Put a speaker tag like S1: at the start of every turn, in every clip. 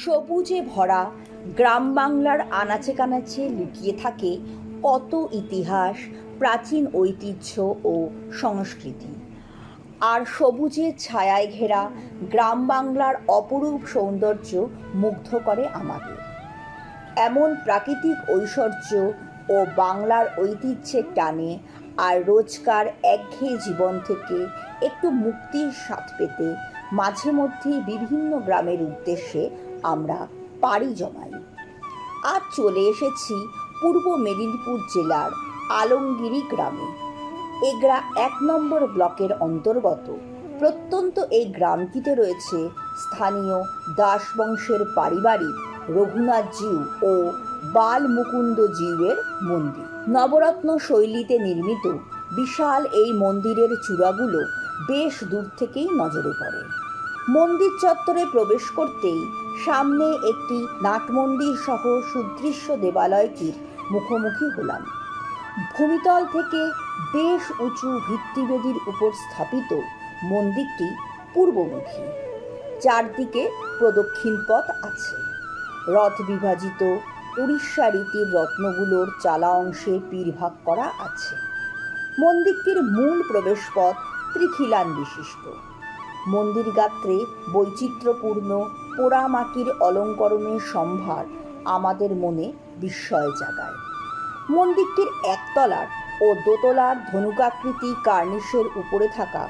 S1: সবুজে ভরা গ্রাম বাংলার আনাচে কানাচে লুকিয়ে থাকে কত ইতিহাস, প্রাচীন ঐতিহ্য ও সংস্কৃতি। আর সবুজের ছায়ায় ঘেরা গ্রাম বাংলার অপরূপ সৌন্দর্য মুগ্ধ করে আমাদের। এমন প্রাকৃতিক ঐশ্বর্য ও বাংলার ঐতিহ্যের টানে আর রোজকার একঘেয়ে জীবন থেকে একটু মুক্তির স্বাদ পেতে মাঝে মধ্যেই বিভিন্ন গ্রামের উদ্দেশ্যে আমরা পাড়ি জমাই। আজ চলে এসেছি পূর্ব মেদিনীপুর জেলার আলমগিরি গ্রামে। এই গ্রা এক নম্বর ব্লকের অন্তর্গত। প্রত্যন্ত এই গ্রামটিতে রয়েছে স্থানীয় দাস বংশের পারিবারিক রঘুনাথ জিউ ও বাল মুকুন্দ জিউয়ের মন্দির। নবরত্ন শৈলীতে নির্মিত বিশাল এই মন্দিরের চূড়াগুলো বেশ দূর থেকেই নজরে পড়ে। মন্দির চত্বরে প্রবেশ করতেই সামনে একটি নাটমন্দির সহ সুদৃশ্য দেবালয়টির মুখোমুখি হলাম। ভূমিতল থেকে বেশ উঁচু ভিত্তিবেদির উপর স্থাপিত মন্দিরটি পূর্বমুখী। চারদিকে প্রদক্ষিণ পথ আছে। রথ বিভাজিত উড়িষ্যা রীতির রত্নগুলোর চালা অংশে পীরভাগ করা আছে। মন্দিরটির মূল প্রবেশপথ ত্রিখিলান বিশিষ্ট। মন্দির গাত্রে বৈচিত্র্যপূর্ণ পোড়ামাটির অলঙ্করণের সম্ভার আমাদের মনে বিস্ময় জাগায়। মন্দিরটির একতলার ও দোতলার ধনুকাকৃতি কার্নিশের উপরে থাকা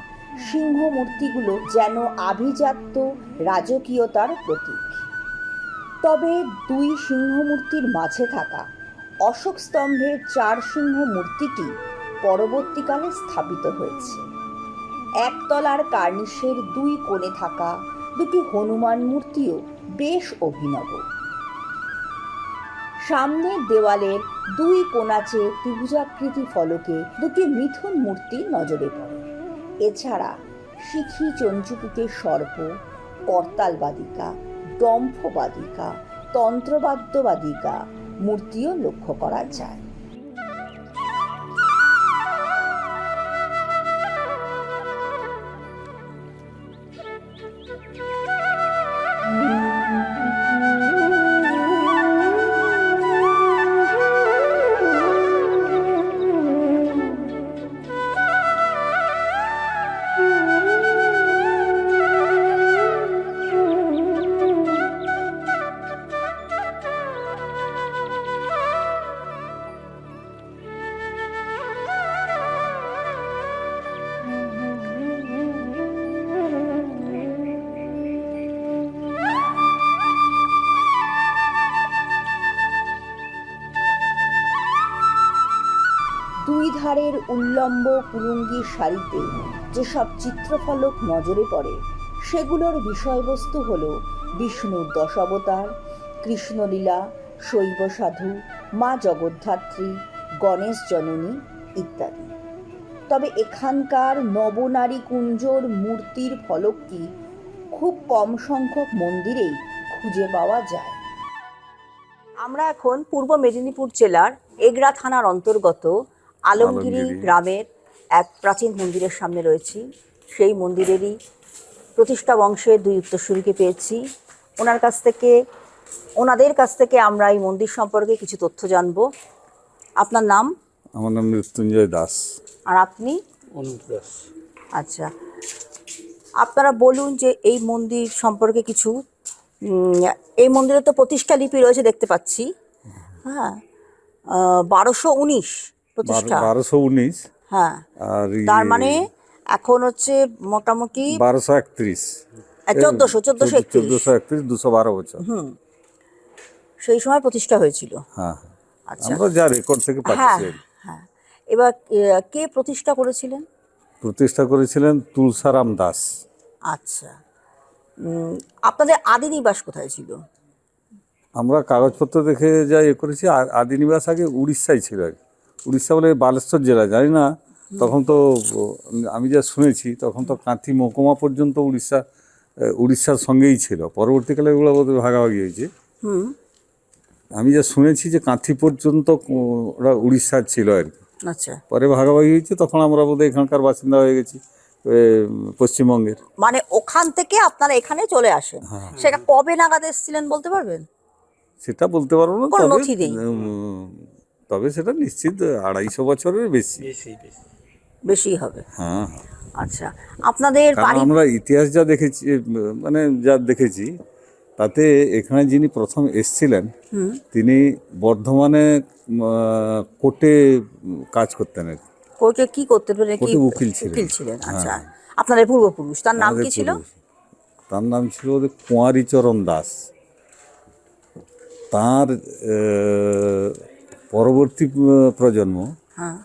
S1: সিংহ মূর্তিগুলো যেন আভিজাত্য রাজকীয়তার প্রতীক। তবে দুই সিংহমূর্তির মাঝে থাকা অশোক স্তম্ভের চার সিংহ মূর্তিটি পরবর্তীকালে স্থাপিত হয়েছে। একতলার কার্নিশের দুই কোণে থাকা দুটি হনুমান মূর্তিও বেশ অভিনব। সামনের দেওয়ালের দুই কোণাচে ত্রিভুজাকৃতি ফলকে দুটি মিথুন মূর্তি নজরে পড়ে। এছাড়া শিখি চঞ্চুপুকের সর্প, করতালবাদিকা ডম্ফবাদিকা তন্ত্রবাদ্যবাদিকা মূর্তিও লক্ষ্য করা যায়। ধারের উল্লম্ব কুলুঙ্গির সারিতে যেসব চিত্রফলক নজরে পড়ে, সেগুলোর বিষয়বস্তু হল বিষ্ণুর দশাবতার, কৃষ্ণলীলা শৈব সাধু মা জগদ্ধাত্রী, গণেশ জননী ইত্যাদি। তবে এখানকার নবনারী কুঞ্জর মূর্তির ফলকটি খুব কম সংখ্যক মন্দিরেই খুঁজে পাওয়া যায়? আমরা এখন পূর্ব মেদিনীপুর জেলার এগরা থানার অন্তর্গত আলমগিরি। গ্রামের এক প্রাচীন মন্দিরের সামনে রয়েছি। সেই মন্দিরেরই প্রতিষ্ঠা বংশের দুই উত্তরসূরিকে পেয়েছি। ওনার কাছ থেকে ওনাদের কাছ থেকে আমরা এই মন্দির সম্পর্কে কিছু তথ্য জানব। আপনার নাম?
S2: আমার নাম মৃত্যুঞ্জয় দাস।
S1: আর আপনি?
S3: দাস।
S1: আচ্ছা। আপনারা বলুন যে এই মন্দির সম্পর্কে কিছু এই মন্দিরে তো প্রতিষ্ঠা লিপি রয়েছে দেখতে পাচ্ছি। হ্যাঁ। বারোশো উনিশ প্রতিষ্ঠা।
S2: বারোশো উনিশ।
S1: হ্যাঁ।
S2: আর
S1: তার মানে এখন হচ্ছে মোটামুটি
S2: বারোশো একত্রিশ।
S1: চোদ্দশো চোদ্দশো
S2: চোদ্দশো একত্রিশ। দুশো বারো বছর।
S1: সেই সময় প্রতিষ্ঠা হয়েছিল।
S2: হ্যাঁ।
S1: আচ্ছা।
S2: আমরা যা রেকর্ড থেকে
S1: হ্যাঁ
S2: পাচ্ছি
S1: হ্যাঁ। এবার কে প্রতিষ্ঠা করেছিলেন?
S2: প্রতিষ্ঠা করেছিলেন তুলসারাম দাস।
S1: আচ্ছা। আপনাদের আদি নিবাস কোথায় ছিল?
S2: আমরা কাগজপত্র দেখে যা ইয়ে করেছি আদি নিবাস আগে উড়িষ্যায় ছিল আগে। উড়িষ্যা বলে বালেশ্বর জেলা জানি না। তখন তো আমি যা শুনেছি তখন তো কাঁথি মহকুমা পর্যন্ত উড়িষ্যা উড়িষ্যার সঙ্গেই ছিল। পরবর্তীকালে এগুলো বোধহয় ভাগাভাগি হয়েছে।
S1: হুম।
S2: আমি যা শুনেছি যে কাঁথি পর্যন্ত ওরা উড়িষ্যার ছিল আর কি।
S1: আচ্ছা।
S2: পরে ভাগাভাগি হয়েছে তখন আমরা বোধহয় এখানকার বাসিন্দা হয়ে গেছি পশ্চিমবঙ্গের।
S1: মানে ওখান থেকে আপনারা এখানে চলে আসেন।
S2: হ্যাঁ।
S1: সেটা কবে নাগাদ এসেছিলেন বলতে পারবেন?
S2: সেটা বলতে পারব না তবে তবে সেটা নিশ্চিত আড়াইশো বছরের বেশি।
S3: বেশি
S1: হবে।
S2: হ্যাঁ।
S1: আচ্ছা আপনাদের
S2: আমরা ইতিহাস যা দেখেছি মানে যা দেখেছি তাতে এখানে যিনি প্রথম এসছিলেন তিনি বর্ধমানে কোর্টে কাজ করতেন।
S1: কোর্টে কি করতে পারে কি
S2: কোর্টে উকিল ছিলেন।
S1: উকিল ছিলেন আচ্ছা।
S2: হ্যাঁ।
S1: আপনাদের পূর্বপুরুষ তার নাম কি ছিল?
S2: তার নাম ছিল কুঁয়ারীচরণ দাস। তার পরবর্তী প্রজন্ম
S1: হ্যাঁ।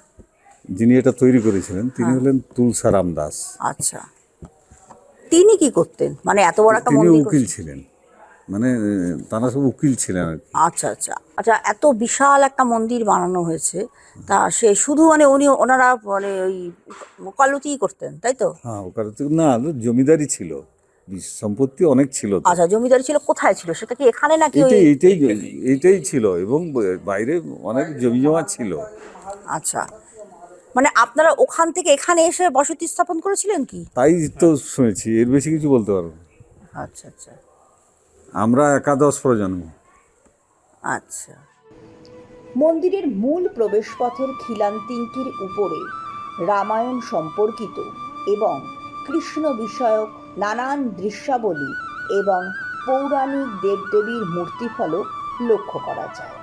S2: যিনি এটা তৈরি করেছিলেন তিনি হলেন তুলসারাম দাস
S1: আচ্ছা। তিনি কি করতেন? মানে এত বড় একটা
S2: তিনি
S1: মন্দির
S2: উকিল ছিলেন। মানে তারা সব উকিল ছিলেন আর কি।
S1: আচ্ছা আচ্ছা। আচ্ছা এত বিশাল একটা মন্দির বানানো হয়েছে। তা সে শুধু মানে উনি ওনারা মানে ওই ওকালতিই করতেন তাই তো?
S2: হ্যাঁ ওখানে তো না জমিদারি ছিল। সম্পত্তি অনেক ছিল
S1: আচ্ছা জমিদারি ছিল কোথায় ছিল? সেটা কি এখানে নাকি
S2: এইটাই এইটাই ছিল এবং বাইরে অনেক জমি জমা ছিল।
S1: আচ্ছা। মানে আপনারা ওখান থেকে এখানে এসে বসতি স্থাপন করেছিলেন কি?
S2: তাই তো শুনেছি এর বেশি কিছু বলতে পারব না।
S1: আচ্ছা আচ্ছা।
S2: আমরা একাদশ প্রজন্ম।
S1: আচ্ছা। মন্দিরের মূল প্রবেশপথের খিলান্তিঙ্কির উপরে রামায়ণ সম্পর্কিত এবং কৃষ্ণ বিষয়ক নানান দৃশ্যাবলী এবং পৌরাণিক দেবদেবীর মূর্তিফলক লক্ষ্য করা যায়।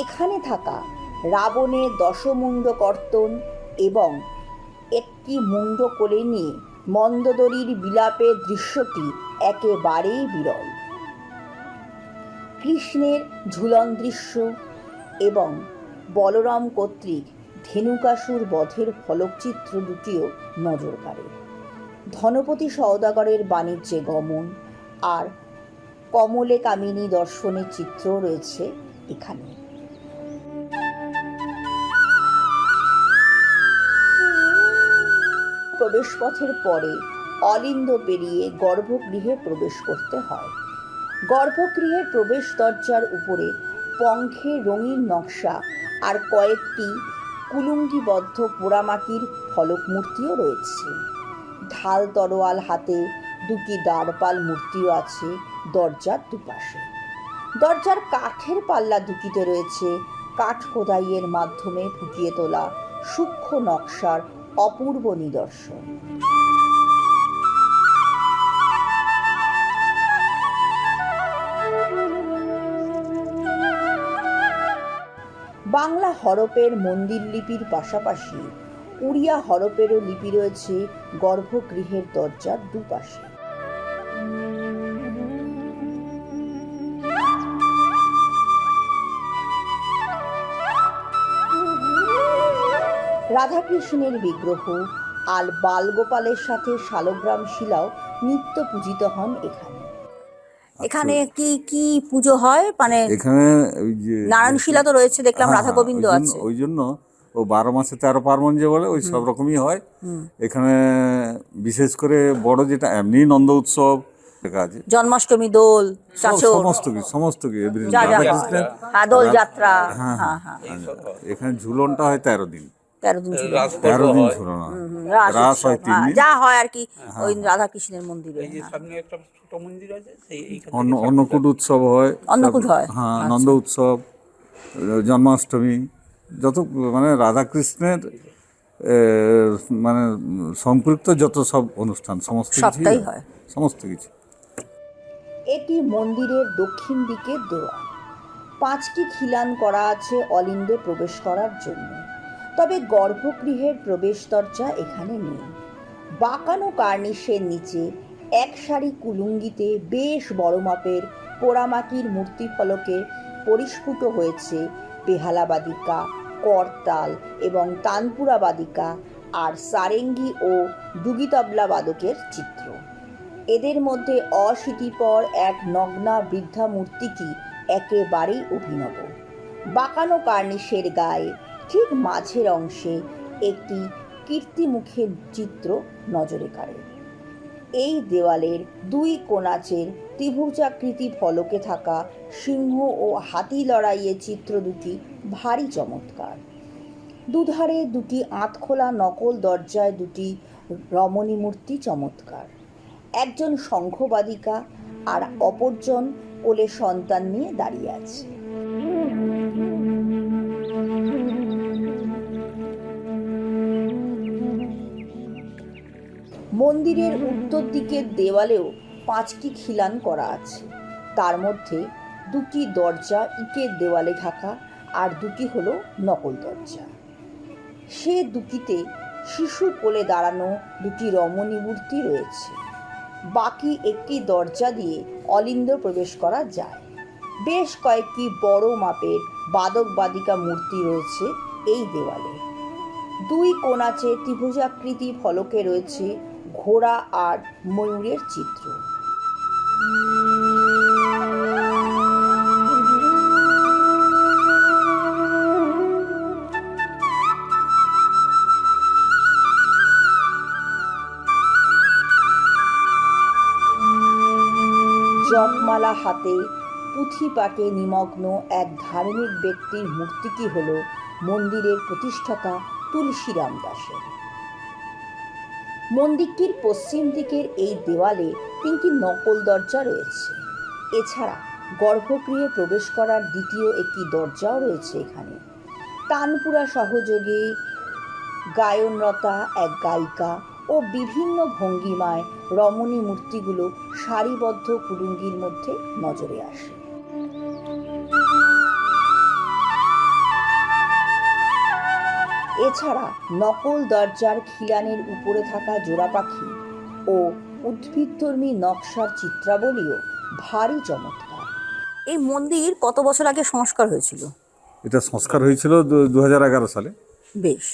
S1: এখানে থাকা রাবণের দশমুণ্ড কর্তন এবং একটি মুণ্ড করে নিয়ে মন্দদরির বিলাপের দৃশ্যটি একেবারেই বিরল। কৃষ্ণের ঝুলন দৃশ্য এবং বলরাম কর্তৃক ধেনুকাসুর বধের ফলকচিত্র দুটিও নজর কাড়ে। ধনপতি সওদাগরের বাণিজ্যে গমন। আর কমলে কামিনী দর্শনের চিত্র রয়েছে এখানে। প্রবেশপথের পরে অলিন্দ পেরিয়ে গর্ভগৃহে প্রবেশ করতে হয়। গর্ভগৃহের প্রবেশ দরজার উপরে পঙ্খে রঙিন নকশা আর কয়েকটি কুলুঙ্গিবদ্ধ পোড়ামাটির ফলক মূর্তিও রয়েছে। ঢাল তরোয়াল হাতে দুটি দ্বারপাল মূর্তিও আছে দরজার দুপাশে। দরজার কাঠের পাল্লা দুটিতে রয়েছে কাঠ খোদাইয়ের মাধ্যমে ফুটিয়ে তোলা সূক্ষ্ম নকশার অপূর্ব নিদর্শন। বাংলা হরপের মন্দির লিপির পাশাপাশি উড়িয়া হরপেরও লিপি রয়েছে গর্ভগৃহের দরজার দুপাশে। রাধাকৃষ্ণের বিগ্রহ আর বালগোপালের সাথে শালগ্রাম শিলাও নিত্য পূজিত হন এখানে। এখানে কি কি পুজো হয়? মানে
S2: এখানে
S1: নারায়ণ শিলা তো রয়েছে দেখলাম
S2: হ্যাঁ,
S1: রাধা
S2: হ্যাঁ,
S1: গোবিন্দ আছে।
S2: ওই জন্য ও বারো মাসে তেরো পার্বণ যে বলে ওই সব রকমই হয়। এখানে বিশেষ করে বড় যেটা এমনি নন্দ উৎসব আছে
S1: জন্মাষ্টমী দোল
S2: সমস্ত কিছু সমস্ত কিছু
S1: হ্যাঁ দোল যাত্রা।
S2: হ্যাঁ,
S1: হ্যাঁ হ্যাঁ
S2: এখানে ঝুলনটা হয় তেরো দিন।
S1: তেরো দিন
S2: তেরো দিন ঝুলন হয়।
S1: রাস
S2: হয় তিন দিন।
S1: যা হয় আর কি ওই রাধা কৃষ্ণের মন্দিরে।
S3: এই যে। সামনে একটা ছোট মন্দির আছে সেই এইখান
S2: অন্ন
S3: থেকে
S2: অন্নকূট উৎসব হয়।
S1: অন্নকূট হয়?
S2: হ্যাঁ
S1: আচ্ছা।
S2: নন্দ উৎসব জন্মাষ্টমী যত মানে রাধাকৃষ্ণের মানে সম্পৃক্ত যত সব অনুষ্ঠান সমস্ত
S1: সবটাই হয়।
S2: সমস্ত কিছু।
S1: এটি মন্দিরের দক্ষিণ দিকের দেওয়াল। পাঁচটি খিলান করা আছে অলিন্দে প্রবেশ করার জন্য। তবে গর্ভগৃহের প্রবেশ দরজা এখানে নেই। বাঁকানো কার্নিশের নিচে এক সারি কুলুঙ্গিতে বেশ বড় মাপের পোড়ামাটির মূর্তি ফলকে পরিস্ফুট হয়েছে বেহালা বাদিকা করতাল এবং তানপুরা বাদিকা আর সারেঙ্গি ও দুগিতবলা বাদকের চিত্র। এদের মধ্যে অশীতিপর এক নগ্না বৃদ্ধা মূর্তিটি একেবারেই অভিনব। বাঁকানো কার্নিশের গায়ে ঠিক মাঝের অংশে একটি কীর্তিমুখের চিত্র নজরে কাড়ে। এই দেওয়ালের দুই কোনাচের ত্রিভুজাকৃতি ফলকে থাকা সিংহ ও হাতি লড়াইয়ের চিত্র দুটি ভারী চমৎকার। দুধারে দুটি আঁতখোলা নকল দরজায় দুটি রমণী মূর্তি চমৎকার। একজন শঙ্খবাদিকা আর অপরজন কোলে সন্তান নিয়ে দাঁড়িয়ে আছে। মন্দিরের উত্তর দিকের দেওয়ালেও পাঁচটি খিলান করা আছে। তার মধ্যে দুটি দরজা, ইটের দেওয়ালে ঢাকা, আর দুটি হলো নকল দরজা। সে দুটিতে শিশু কোলে দাঁড়ানো দুটি রমণী মূর্তি রয়েছে। বাকি একটি দরজা দিয়ে অলিন্দ প্রবেশ করা যায়। বেশ কয়েকটি বড় মাপের বাদক বাদিকা মূর্তি রয়েছে এই দেওয়ালে। দুই কোণাচে ত্রিভুজাকৃতি ফলকে রয়েছে ঘোড়া আর ময়ূরের চিত্র। জপমালা হাতে পুঁথি পাটে নিমগ্ন এক ধার্মিক ব্যক্তির মূর্তিটি হল মন্দিরের প্রতিষ্ঠাতা তুলসীরাম দাসের? মন্দিরটির পশ্চিম দিকের এই দেওয়ালে তিনটি নকল দরজা রয়েছে। এছাড়া গর্ভগৃহে প্রবেশ করার দ্বিতীয় একটি দরজাও রয়েছে এখানে। তানপুরা সহযোগে গায়নরতা, এক গায়িকা ও বিভিন্ন ভঙ্গিমায় রমণী মূর্তিগুলো সারিবদ্ধ কুলুঙ্গির মধ্যে নজরে আসে। এছাড়া নকল দরজার খিলানের উপরে থাকা জোড়া পাখি ও উদ্ভিদধর্মী নকশার চিত্রাবলীও ভারী চমৎকার। এই মন্দির কত বছর আগে সংস্কার হয়েছিল?
S2: এটা সংস্কার হয়েছিল দু হাজার এগারো সালে।
S1: বেশ।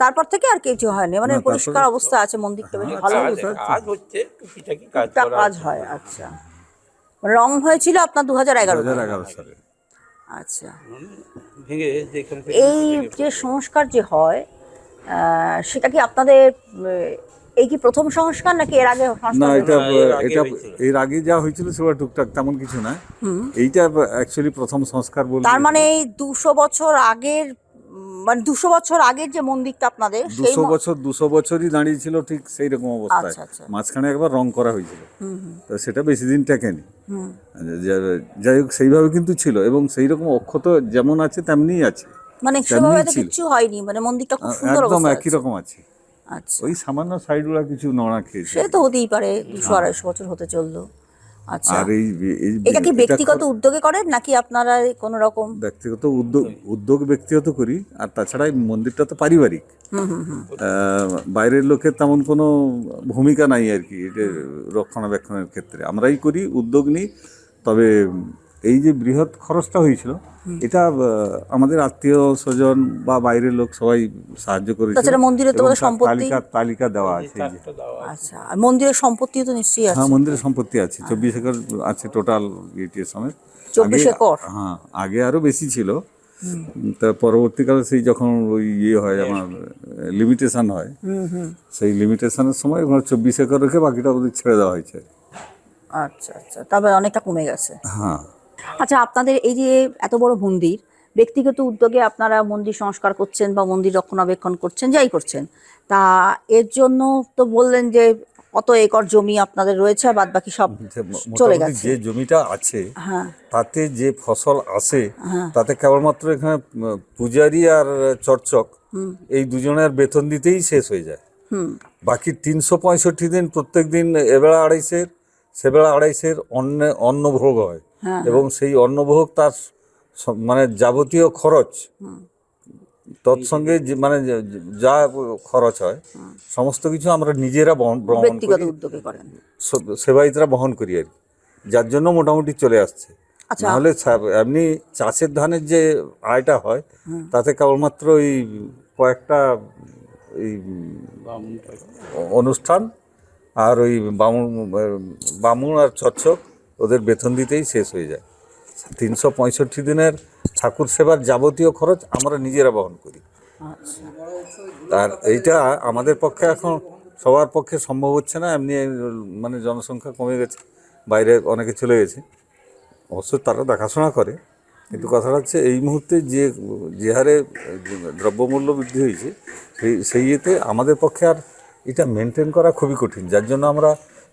S1: তারপর থেকে আর কিছু হয়নি মানে পরিষ্কার অবস্থা আছে মন্দিরটা বেশ ভালো
S3: কাজ কাজ হচ্ছে কাজ
S1: হয় আচ্ছা। রং হয়েছিল আপনার দু এগারো
S2: হাজার এগারো সালে।
S1: আচ্ছা।
S3: ভেঙে
S1: এই যে সংস্কার যে হয় সেটা কি আপনাদের এই কি প্রথম সংস্কার নাকি এর আগে
S2: না এটা
S3: এর আগে
S2: এটা এর আগে যা হয়েছিল সেটা টুকটাক তেমন কিছু না। এইটা অ্যাকচুয়ালি প্রথম সংস্কার বলতে
S1: তার মানে এই দুশো বছর আগের মানে দুশো বছর আগের যে মন্দিরটা আপনাদের
S2: দুশো বছর দুশো বছরই দাঁড়িয়ে ছিল ঠিক সেই রকম অবস্থায়।
S1: আচ্ছা, আচ্ছা।
S2: মাঝখানে একবার রং করা হয়েছিল। তো সেটা বেশি দিন টেকেনি। যা- যাই হোক সেইভাবে কিন্তু ছিল এবং সেই রকম অক্ষত যেমন আছে তেমনিই আছে।
S1: মানে সেভাবে তো হয়নি মানে মন্দিরটা খুব সুন্দর
S2: একদম একই রকম আছে।
S1: আচ্ছা।
S2: ওই সামান্য সাইডগুলো কিছু নড়া খেয়েছে।
S1: সে তো হতেই পারে দুশো আড়াইশো বছর হতে চলল। আচ্ছা
S2: আর এই
S1: এটা কি ব্যক্তিগত উদ্যোগে করেন নাকি আপনারা কোন রকম?
S2: ব্যক্তিগত উদ্যোগ উদ্যোগ ব্যক্তিগত করি আর তাছাড়া এই মন্দিরটা তো পারিবারিক। বাইরের লোকের তেমন কোনো ভূমিকা নাই আর কি এটা রক্ষণাবেক্ষণের ক্ষেত্রে। আমরাই করি উদ্যোগ নিই তবে এই যে বৃহৎ খরচটা হয়েছিল এটা আমাদের আত্মীয় স্বজন বা বাইরের লোক সবাই সাহায্য করেছে
S1: তাছাড়া মন্দিরে তো
S2: এবং
S1: বোধহয়
S2: তার
S1: সম্পত্তি-
S2: তালিকা তালিকা দেওয়া আছে
S1: আচ্ছা আর মন্দিরের সম্পত্তিও তো নিশ্চয়ই আছে।
S2: হ্যাঁ মন্দিরের সম্পত্তি আছে চব্বিশ একর আছে টোটাল সমেত।
S1: 24
S2: আগে-
S1: একর?
S2: হ্যাঁ আগে আরও বেশি ছিল। তা পরবর্তীকালে সেই যখন ওই ইয়ে হয় আমার লিমিটেশন হয় সেই লিমিটেশনের সময় ওখানে চব্বিশ একর রেখে বাকিটা ওদের ছেড়ে দেওয়া হয়েছে।
S1: আচ্ছা আচ্ছা তবে অনেকটা কমে গেছে।
S2: হ্যাঁ।
S1: আচ্ছা আপনাদের এই যে এত বড় মন্দির ব্যক্তিগত উদ্যোগে আপনারা মন্দির সংস্কার করছেন বা মন্দির রক্ষণাবেক্ষণ করছেন যাই করছেন তা এর জন্য তো বললেন যে কত একর জমি আপনাদের রয়েছে বাদ বাকি সব চলে গেছে
S2: যে জমিটা আছে
S1: হ্যাঁ।
S2: তাতে যে ফসল আসে তাতে কেবলমাত্র এখানে পূজারি আর চর্চক এই দুজনের বেতন দিতেই শেষ হয়ে যায়।
S1: হুম।
S2: বাকি তিনশো পঁয়ষট্টি দিন প্রত্যেক দিন এবেলা আড়াইশের সেবেলা আড়াইশের অন্ন অন্নভোগ হয়
S1: হ্যাঁ।
S2: এবং সেই অন্নভোগ তার মানে যাবতীয় খরচ তৎসঙ্গে মানে যা খরচ হয় সমস্ত কিছু আমরা নিজেরা বহন সেবায়িতরা বহন করি আর কি। যার জন্য মোটামুটি চলে আসছে।
S1: আচ্ছা।
S2: নাহলে এমনি চাষের ধানের যে আয়টা হয় তাতে কেবলমাত্র ওই কয়েকটা এই অনুষ্ঠান আর ওই বামুন বামুন আর চচ্চক ওদের বেতন দিতেই শেষ হয়ে যায়। তিনশো পঁয়ষট্টি দিনের ঠাকুর সেবার যাবতীয় খরচ আমরা নিজেরা বহন করি। আর এইটা আমাদের পক্ষে এখন, সবার পক্ষে সম্ভব হচ্ছে না, এমনি মানে জনসংখ্যা কমে গেছে, বাইরে অনেকে চলে গেছে। অবশ্য তারা দেখাশোনা করে, কিন্তু কথাটা হচ্ছে এই মুহূর্তে যে যে হারে দ্রব্যমূল্য বৃদ্ধি হয়েছে, সেই সেই ইয়েতে আমাদের পক্ষে আর এটা মেনটেন করা খুবই কঠিন। যার জন্য আমরা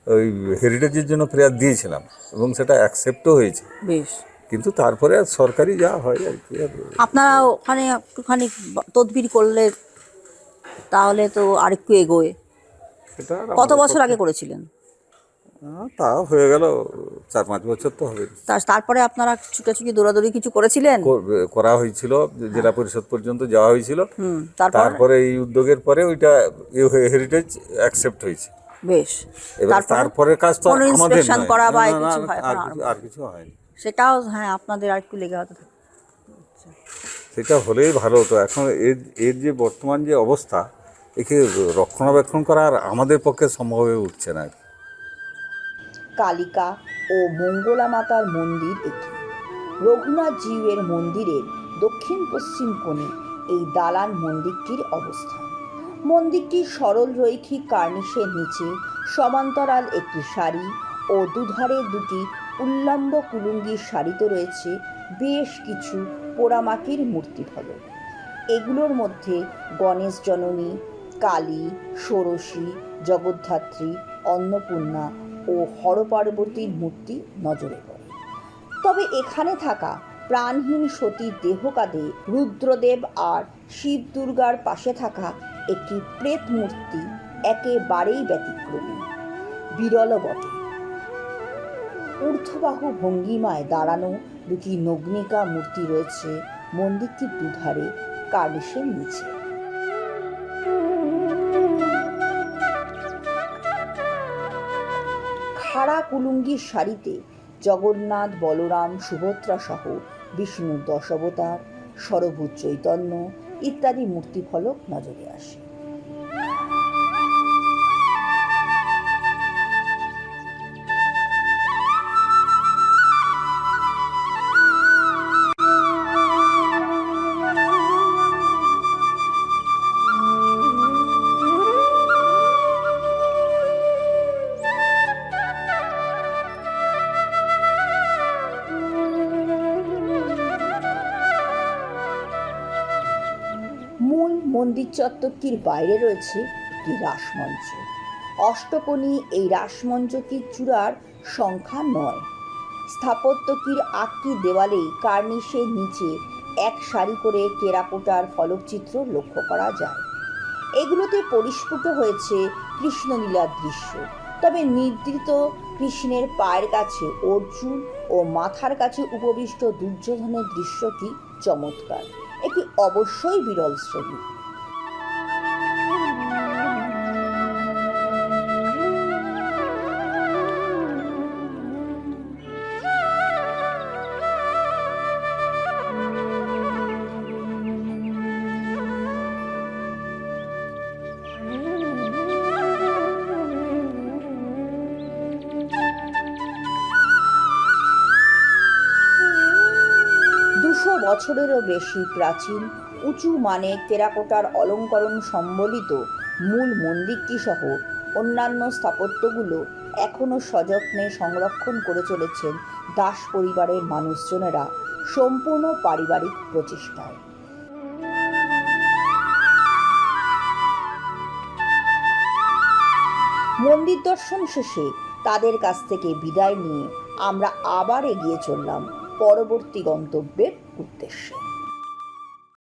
S2: ওই হেরিটেজের জন্য প্রেয়ার দিয়েছিলাম এবং সেটা অ্যাকসেপ্টও হয়েছে।
S1: বেশ।
S2: কিন্তু তারপরে আর সরকারি যা হয় আর কি
S1: আপনারা ওখানে একটুখানি তদবির করলে তাহলে তো আরেকটু এগোয়।
S2: সেটা
S1: কত বছর আগে করেছিলেন?
S2: তা হয়ে গেল চার পাঁচ বছর তো হবে।
S1: তার তারপরে আপনারা ছুটাছুটি দৌড়াদৌড়ি কিছু করেছিলেন?
S2: করা হয়েছিল জেলা পরিষদ পর্যন্ত যাওয়া হয়েছিল।
S1: তারপরে?
S2: এই উদ্যোগের পরে ওইটা হেরিটেজ অ্যাকসেপ্ট হয়েছে।
S1: বেশ।
S2: এবার
S1: তারপরে
S2: কাজ তো আমাদের
S1: করা বা কিছু হয়
S2: আর কিছু- আর কিছু হয়নি।
S1: সেটাও হ্যাঁ আপনাদের আর একটু লেগে হতে
S2: সেটা হলেই ভালো হতো। এখন এর এর যে বর্তমান যে অবস্থা একে রক্ষণাবেক্ষণ করা আর আমাদের পক্ষে সম্ভব হয়ে উঠছে না।
S1: কালিকা ও মঙ্গলা মাতার মন্দির এটি রঘুনাথ জিউয়ের মন্দিরের দক্ষিণ পশ্চিম কোণে এই দালান মন্দিরটির অবস্থান। মন্দিরটি সরল রৈখিক কার্নিশের নিচে, সমান্তরাল একটি শাড়ি ও দুধারে দুটি উল্লম্ব কুলুঙ্গির সারিতে রয়েছে, বেশ কিছু পোড়ামাটির মূর্তি ফলক এগুলোর মধ্যে গণেশ জননী, কালী, ষোড়শী, জগদ্ধাত্রী, অন্নপূর্ণা ও হরপার্বতীর মূর্তি নজরে পড়ে। তবে এখানে থাকা প্রাণহীন সতীর দেহকাদে রুদ্রদেব আর শিব দুর্গার পাশে থাকা একটি প্রেত মূর্তি একেবারেই ব্যতিক্রমী বিরল বটে। ঊর্ধ্ববাহু ভঙ্গিমায় দাঁড়ানো দুটি নগ্নিকা মূর্তি রয়েছে মন্দিরটির দুধারে কার্নিশের নিচে। খাড়া কুলুঙ্গির সারিতে জগন্নাথ, বলরাম, সুভদ্রা সহ বিষ্ণুর দশবতার সরভূত চৈতন্য ইত্যাদি মূর্তি ফলক নজরে আসে। চত্বরটির বাইরে রয়েছে একটি রাসমঞ্চ। অষ্টকোণী এই রাসমঞ্চটির চূড়ার সংখ্যা নয়। স্থাপত্যটির আটটি দেওয়ালেই কার্নিশের নিচে এক সারি করে টেরাকোটার ফলকচিত্র লক্ষ্য করা যায়। এগুলোতে পরিস্ফুট হয়েছে কৃষ্ণলীলার দৃশ্য। তবে নির্দিত কৃষ্ণের পায়ের কাছে অর্জুন ও মাথার কাছে উপবিষ্ট দুর্যোধনের দৃশ্যটি চমৎকার। এটি অবশ্যই বিরল ছবি বছরেরও বেশি প্রাচীন, উঁচু মানে টেরাকোটার অলঙ্করণ সম্বলিত মূল মন্দিরটি সহ অন্যান্য স্থাপত্যগুলো এখনও সযত্নে সংরক্ষণ করে চলেছেন দাস পরিবারের মানুষজনেরা সম্পূর্ণ পারিবারিক প্রচেষ্টায়। মন্দির দর্শন শেষে তাদের কাছ থেকে বিদায় নিয়ে আমরা আবার এগিয়ে চললাম। পরবর্তী গন্তব্যের উদ্দেশ্যে।